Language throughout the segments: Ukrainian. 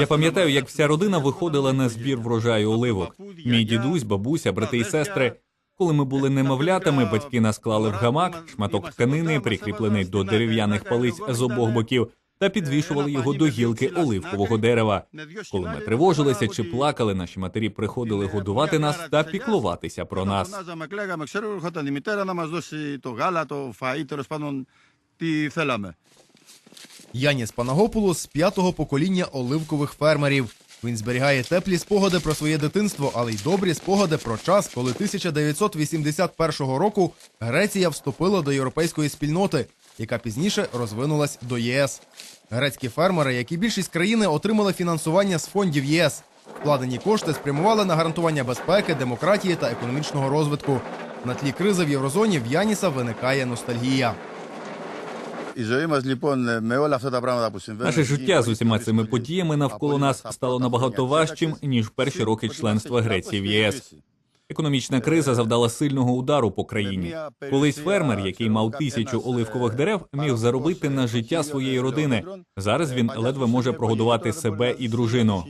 Я пам'ятаю, як вся родина виходила на збір врожаю оливок. Мій дідусь, бабуся, брати і сестри. Коли ми були немовлятами, батьки нас клали в гамак, шматок тканини, прикріплений до дерев'яних палиць з обох боків, та підвішували його до гілки оливкового дерева. Коли ми тривожилися чи плакали, наші матері приходили годувати нас та піклуватися про нас. Яніс Панагопулос з п'ятого покоління оливкових фермерів. Він зберігає теплі спогади про своє дитинство, але й добрі спогади про час, коли 1981 року Греція вступила до європейської спільноти, яка пізніше розвинулась до ЄС. Грецькі фермери, як і більшість країни, отримали фінансування з фондів ЄС. Вкладені кошти спрямували на гарантування безпеки, демократії та економічного розвитку. На тлі кризи в єврозоні в Яніса виникає ностальгія. Наше життя з усіма цими подіями навколо нас стало набагато важчим ніж перші роки членства Греції в ЄС. Економічна криза завдала сильного удару по країні. Колись фермер, який мав тисячу оливкових дерев, міг заробити на життя своєї родини. Зараз він ледве може прогодувати себе і дружину.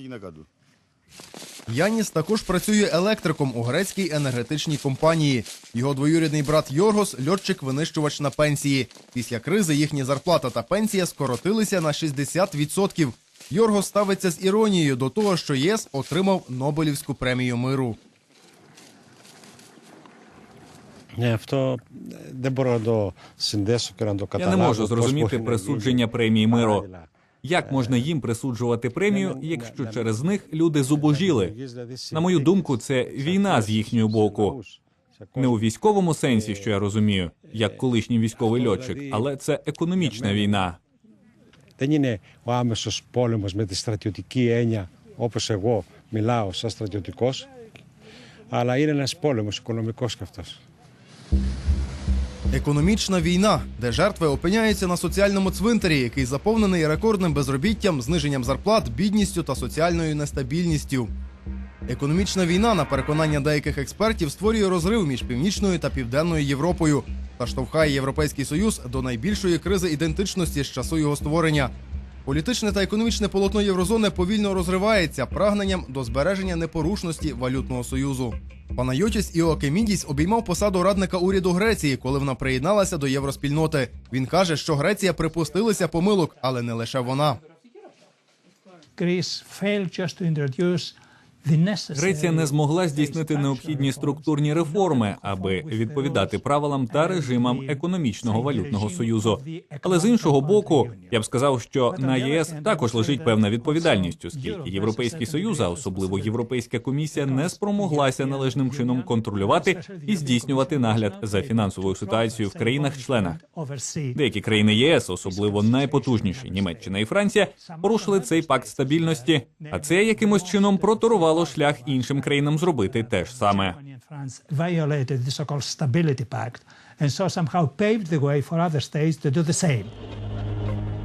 Яніс також працює електриком у грецькій енергетичній компанії. Його двоюрідний брат Йоргос льотчик-винищувач на пенсії. Після кризи їхня зарплата та пенсія скоротилися на 60%. Йоргос ставиться з іронією до того, що ЄС отримав Нобелівську премію миру. Я не можу зрозуміти присудження премії миру. Παράλληλα. Як можна їм присуджувати премію, якщо через них люди зубожіли? На мою думку, це війна з їхнього боку. Не у військовому сенсі, що я розумію, як колишній військовий льотчик, але це економічна війна. Δεν είναι ο άμεσος πόλεμος με τη στρατιωτική έννοια, όπως εγώ μιλάω σαν στρατιωτικός, αλλά είναι ένας πόλεμος οικονομικός και αυτός. Економічна війна, де жертви опиняються на соціальному цвинтарі, який заповнений рекордним безробіттям, зниженням зарплат, бідністю та соціальною нестабільністю. Економічна війна, на переконання деяких експертів, створює розрив між північною та південною Європою та штовхає Європейський Союз до найбільшої кризи ідентичності з часу його створення. Політичне та економічне полотно Єврозони повільно розривається прагненням до збереження непорушності валютного союзу. Панайотіс Іоакемідіс обіймав посаду радника уряду Греції, коли вона приєдналася до євроспільноти. Він каже, що Греція припустилася помилок, але не лише вона. Greece failed just to introduce Греція не змогла здійснити необхідні структурні реформи, аби відповідати правилам та режимам економічного валютного союзу. Але з іншого боку, я б сказав, що на ЄС також лежить певна відповідальність, оскільки Європейський союз, а особливо Європейська комісія, не спромоглася належним чином контролювати і здійснювати нагляд за фінансовою ситуацією в країнах-членах. Деякі країни ЄС, особливо найпотужніші Німеччина і Франція, порушили цей пакт стабільності, а це якимось чином проторувало шлях іншим країнам зробити те ж саме.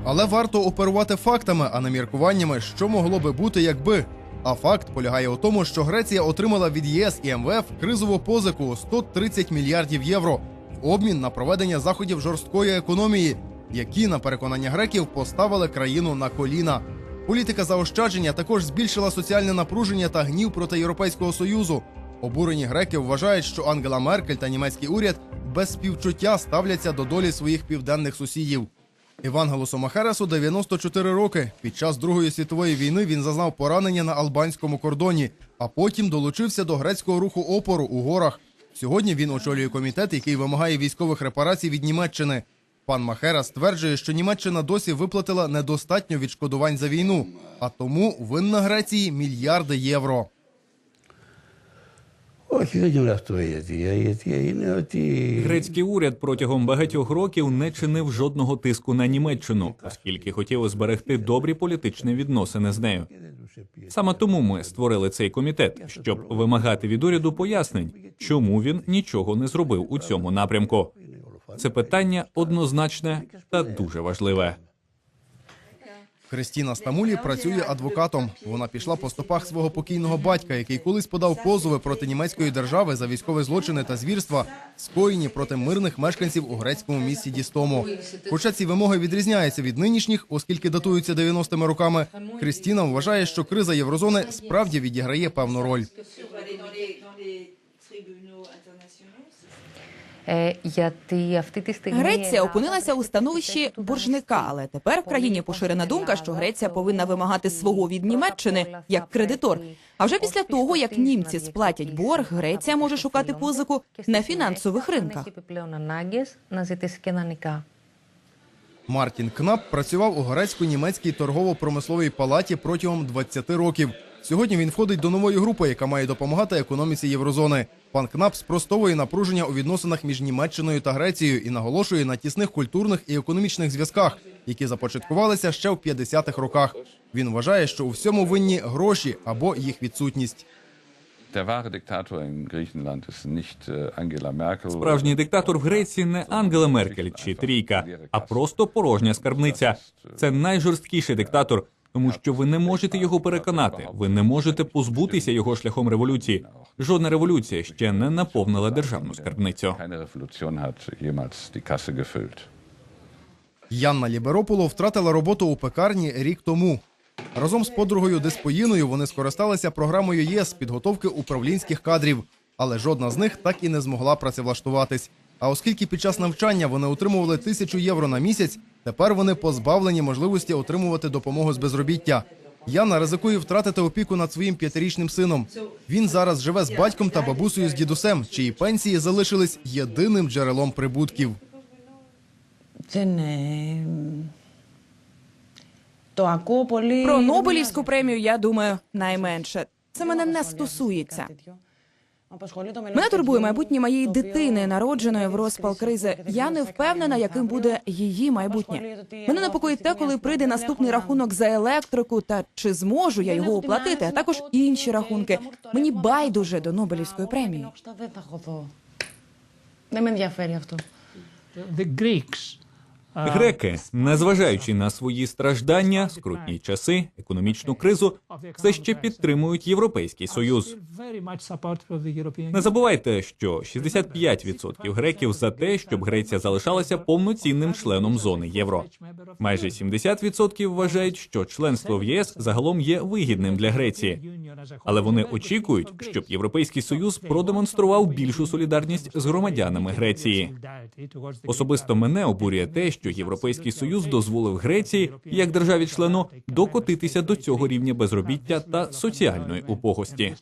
Але варто оперувати фактами, а не міркуваннями, що могло би бути, якби. А факт полягає у тому, що Греція отримала від ЄС і МВФ кризову позику у 130 мільярдів євро в обмін на проведення заходів жорсткої економії, які, на переконання греків, поставили країну на коліна. Політика заощадження також збільшила соціальне напруження та гнів проти Європейського союзу. Обурені греки вважають, що Ангела Меркель та німецький уряд без співчуття ставляться до долі своїх південних сусідів. Івангелусу Махересу 94 роки. Під час Другої світової війни він зазнав поранення на албанському кордоні, а потім долучився до грецького руху опору у горах. Сьогодні він очолює комітет, який вимагає військових репарацій від Німеччини. Пан Махера стверджує, що Німеччина досі виплатила недостатньо відшкодувань за війну, а тому винна Греції мільярди євро. Грецький уряд протягом багатьох років не чинив жодного тиску на Німеччину, оскільки хотів зберегти добрі політичні відносини з нею. Саме тому ми створили цей комітет, щоб вимагати від уряду пояснень, чому він нічого не зробив у цьому напрямку. Це питання однозначне та дуже важливе. Христіна Стамулі працює адвокатом. Вона пішла по стопах свого покійного батька, який колись подав позови проти німецької держави за військові злочини та звірства, скоєні проти мирних мешканців у грецькому місті Дістому. Хоча ці вимоги відрізняються від нинішніх, оскільки датуються 90-ми роками, Христіна вважає, що криза єврозони справді відіграє певну роль. Греція опинилася у становищі боржника, але тепер в країні поширена думка, що Греція повинна вимагати свого від Німеччини як кредитор. А вже після того, як німці сплатять борг, Греція може шукати позику на фінансових ринках. Мартін Кнап працював у Грецько-німецькій торгово-промисловій палаті протягом 20 років. Сьогодні він входить до нової групи, яка має допомагати економіці єврозони. Пан Кнап спростовує напруження у відносинах між Німеччиною та Грецією і наголошує на тісних культурних і економічних зв'язках, які започаткувалися ще в 50-х роках. Він вважає, що у всьому винні гроші або їх відсутність. Äh. Справжній диктатор в Греції не Ангела Меркель чи Трійка, а просто порожня скарбниця. Це найжорсткіший диктатор, тому що ви не можете його переконати. Ви не можете позбутися його шляхом революції. Жодна революція ще не наповнила державну скарбницю. Янна Ліберополо втратила роботу у пекарні рік тому. Разом з подругою Деспоїною вони скористалися програмою ЄС підготовки управлінських кадрів, але жодна з них так і не змогла працевлаштуватись. А оскільки під час навчання вони отримували тисячу євро на місяць, Тепер вони позбавлені можливості отримувати допомогу з безробіття. Яна ризикує втратити опіку над своїм п'ятирічним сином. Він зараз живе з батьком та бабусею з дідусем, чиї пенсії залишились єдиним джерелом прибутків. Про Нобелівську премію я думаю найменше. Це мене не стосується. Мене турбує майбутнє моєї дитини, народженої в розпал кризи. Я не впевнена, яким буде її майбутнє. Мене непокоїть те, коли прийде наступний рахунок за електрику, та чи зможу я його оплатити, а також інші рахунки. Мені байдуже до Нобелівської премії. Не мене Греки, незважаючи на свої страждання, скрутні часи, економічну кризу, все ще підтримують Європейський Союз. Не забувайте, що 65% греків за те, щоб Греція залишалася повноцінним членом зони євро. Майже 70% вважають, що членство в ЄС загалом є вигідним для Греції. Але вони очікують, щоб Європейський Союз продемонстрував більшу солідарність з громадянами Греції. Особисто мене обурює те, що Європейський Союз дозволив Греції як державі-члену докотитися до цього рівня безробіття та соціальної убогості.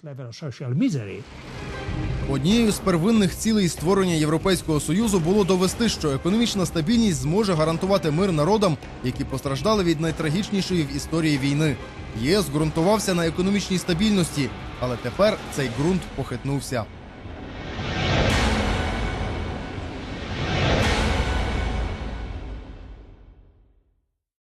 Однією з первинних цілей створення Європейського союзу було довести, що економічна стабільність зможе гарантувати мир народам, які постраждали від найтрагічнішої в історії війни. ЄС ґрунтувався на економічній стабільності, але тепер цей ґрунт похитнувся.